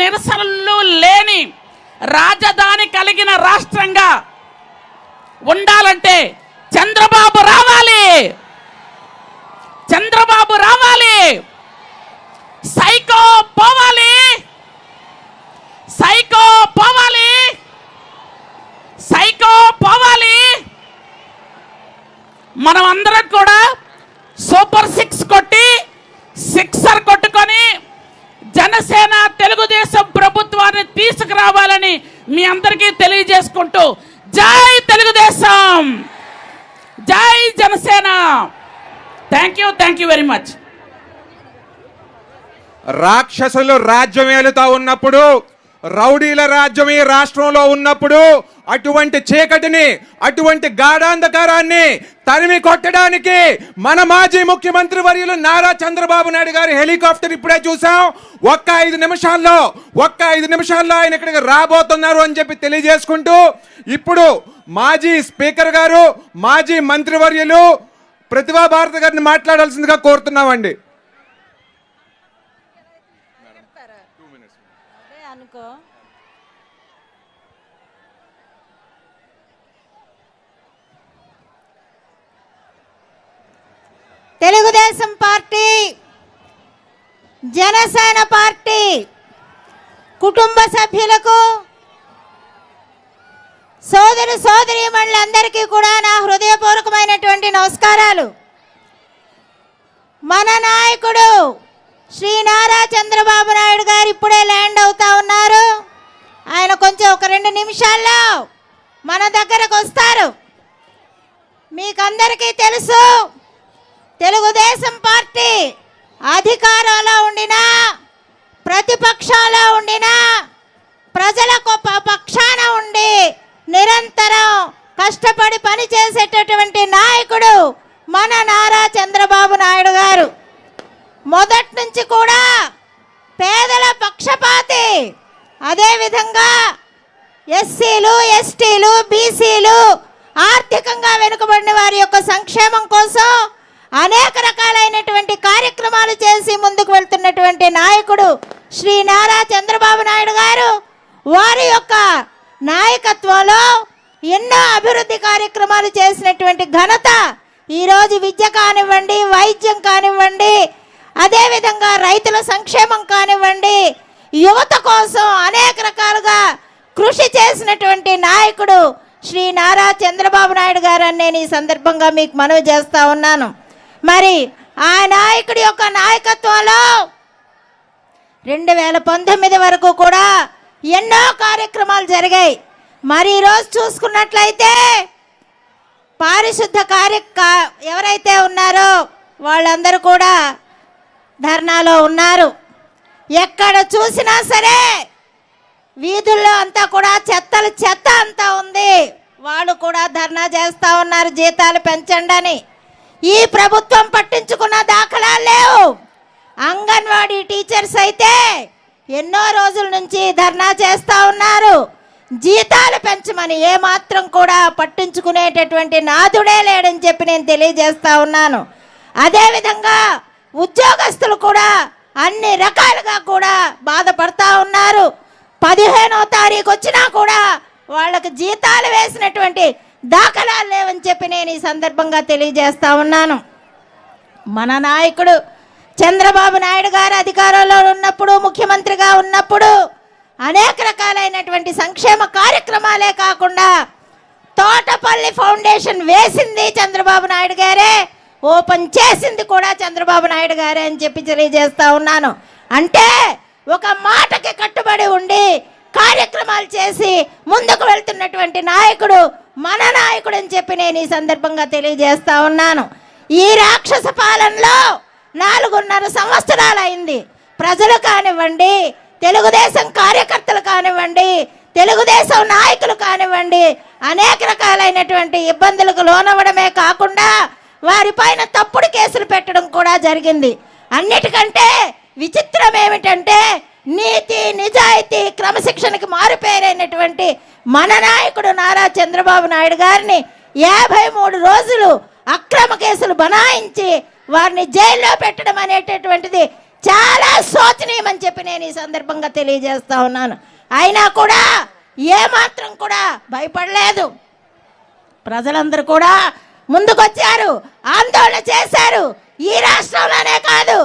నిరసనలు లేని రాజధాని కలిగిన రాష్ట్రంగా ఉండాలంటే చంద్రబాబు రావాలి. చంద్రబాబు రావాలి. సైకో పోవాలి. సైకో పోవాలి. సైకో పోవాలి. మనం అందరం కూడా మీ అందరికీ తెలియజేసుకుంటూ జై తెలుగుదేశం! జై Janasena! Thank you thank you very much రాక్షసులు రాజ్యం ఏలుతా ఉన్నప్పుడు రౌడీల రాజ్యం ఈ రాష్ట్రంలో ఉన్నప్పుడు అటువంటి చీకటిని అటువంటి గాఢాంధకారాన్ని తరిమి కొట్టడానికి మన మాజీ ముఖ్యమంత్రి వర్యులు నారా చంద్రబాబు నాయుడు గారి హెలికాప్టర్ ఇప్పుడే చూసాం ఒక్క ఐదు నిమిషాల్లో ఒక్క ఐదు నిమిషాల్లో ఆయన ఇక్కడికి రాబోతున్నారు అని చెప్పి తెలియజేసుకుంటూ ఇప్పుడు మాజీ స్పీకర్ గారు మాజీ మంత్రివర్యులు ప్రతిభా భారతి గారిని మాట్లాడాల్సిందిగా కోరుతున్నామండి. అనుకో. తెలుగుదేశం పార్టీ జనసేన పార్టీ కుటుంబ సభ్యులకు సోదరు సోదరీమణులందరికీ కూడా నా హృదయపూర్వకమైనటువంటి నమస్కారాలు. మన నాయకుడు శ్రీ నారా చంద్రబాబు నాయుడు గారు ఇప్పుడే ల్యాండ్ అవుతా ఉన్నారు ఆయన కొంచెం ఒక రెండు నిమిషాల్లో మన దగ్గరకు వస్తారు. మీకందరికీ తెలుసు తెలుగుదేశం పార్టీ అధికారంలో ఉండినా ప్రతిపక్షాల్లో ఉండినా ప్రజలకు పక్షాన ఉండి నిరంతరం కష్టపడి పనిచేసేటటువంటి నాయకుడు మన నారా చంద్రబాబు నాయుడు గారు. మొదటి నుంచి కూడా పేదల పక్షపాతి. అదేవిధంగా ఎస్సీలు ఎస్టీలు బీసీలు ఆర్థికంగా వెనుకబడిన వారి యొక్క సంక్షేమం కోసం అనేక రకాలైనటువంటి కార్యక్రమాలు చేసి ముందుకు వెళ్తున్నటువంటి నాయకుడు శ్రీ నారా చంద్రబాబు నాయుడు గారు. వారి యొక్క నాయకత్వంలో ఎన్నో అభివృద్ధి కార్యక్రమాలు చేసినటువంటి ఘనత ఈరోజు విద్య కానివ్వండి వైద్యం కానివ్వండి అదేవిధంగా రైతుల సంక్షేమం కానివ్వండి యువత కోసం అనేక రకాలుగా కృషి చేసినటువంటి నాయకుడు శ్రీ నారా చంద్రబాబు నాయుడు గారు నేను ఈ సందర్భంగా మీకు మనవి చేస్తా ఉన్నాను. మరి ఆ నాయకుడి యొక్క నాయకత్వంలో రెండు వేల పంతొమ్మిది వరకు కూడా ఎన్నో కార్యక్రమాలు జరిగాయి. మరి ఈరోజు చూసుకున్నట్లయితే పారిశుద్ధ కార్య ఎవరైతే ఉన్నారో వాళ్ళందరూ కూడా ధర్నాలో ఉన్నారు. ఎక్కడ చూసినా సరే వీధుల్లో అంతా కూడా చెత్తలు చెత్త అంతా ఉంది. వాళ్ళు కూడా ధర్నా చేస్తూ ఉన్నారు జీతాలు పెంచండి అని ఈ ప్రభుత్వం పట్టించుకున్న దాఖలా లేవు. అంగన్వాడీ టీచర్స్ అయితే ఎన్నో రోజుల నుంచి ధర్నా చేస్తూ ఉన్నారు. జీతాలు పెంచమని ఏమాత్రం కూడా పట్టించుకునేటటువంటి నాదుడే లేడని చెప్పి నేను తెలియజేస్తూ ఉన్నాను. అదేవిధంగా ఉద్యోగస్తులు కూడా అన్ని రకాలుగా కూడా బాధపడతా ఉన్నారు. పదిహేనో తారీఖు వచ్చినా కూడా వాళ్ళకి జీతాలు వేసినటువంటి దాఖలాలు లేవని చెప్పి నేను ఈ సందర్భంగా తెలియజేస్తా ఉన్నాను. మన నాయకుడు చంద్రబాబు నాయుడు గారు అధికారంలో ఉన్నప్పుడు ముఖ్యమంత్రిగా ఉన్నప్పుడు అనేక రకాలైనటువంటి సంక్షేమ కార్యక్రమాలే కాకుండా తోటపల్లి ఫౌండేషన్ వేసింది చంద్రబాబు నాయుడు గారే ఓపెన్ చేసింది కూడా చంద్రబాబు నాయుడు గారే అని చెప్పి తెలియజేస్తా ఉన్నాను. అంటే ఒక మాటకి కట్టుబడి ఉండి కార్యక్రమాలు చేసి ముందుకు వెళ్తున్నటువంటి నాయకుడు మన నాయకుడు అని చెప్పి నేను ఈ సందర్భంగా తెలియజేస్తా ఉన్నాను. ఈ రాక్షస పాలనలో నాలుగున్నర సంవత్సరాలు అయింది. ప్రజలు కానివ్వండి తెలుగుదేశం కార్యకర్తలు కానివ్వండి తెలుగుదేశం నాయకులు కానివ్వండి అనేక రకాలైనటువంటి ఇబ్బందులకు లోనవ్వడమే కాకుండా వారిపైన తప్పుడు కేసులు పెట్టడం కూడా జరిగింది. అన్నిటికంటే విచిత్రం ఏమిటంటే నీతి నిజాయితీ క్రమశిక్షణకి మారుపేరైనటువంటి మన నాయకుడు నారా చంద్రబాబు నాయుడు గారిని యాభై మూడు రోజులు అక్రమ కేసులు బనాయించి వారిని జైల్లో పెట్టడం అనేటటువంటిది చాలా శోచనీయమని చెప్పి నేను ఈ సందర్భంగా తెలియజేస్తా ఉన్నాను. అయినా కూడా ఏమాత్రం కూడా భయపడలేదు. ప్రజలందరూ కూడా ముందుకొచ్చారు ఆందోళన చేశారు. ఈ రాష్ట్రంలోనే కాదు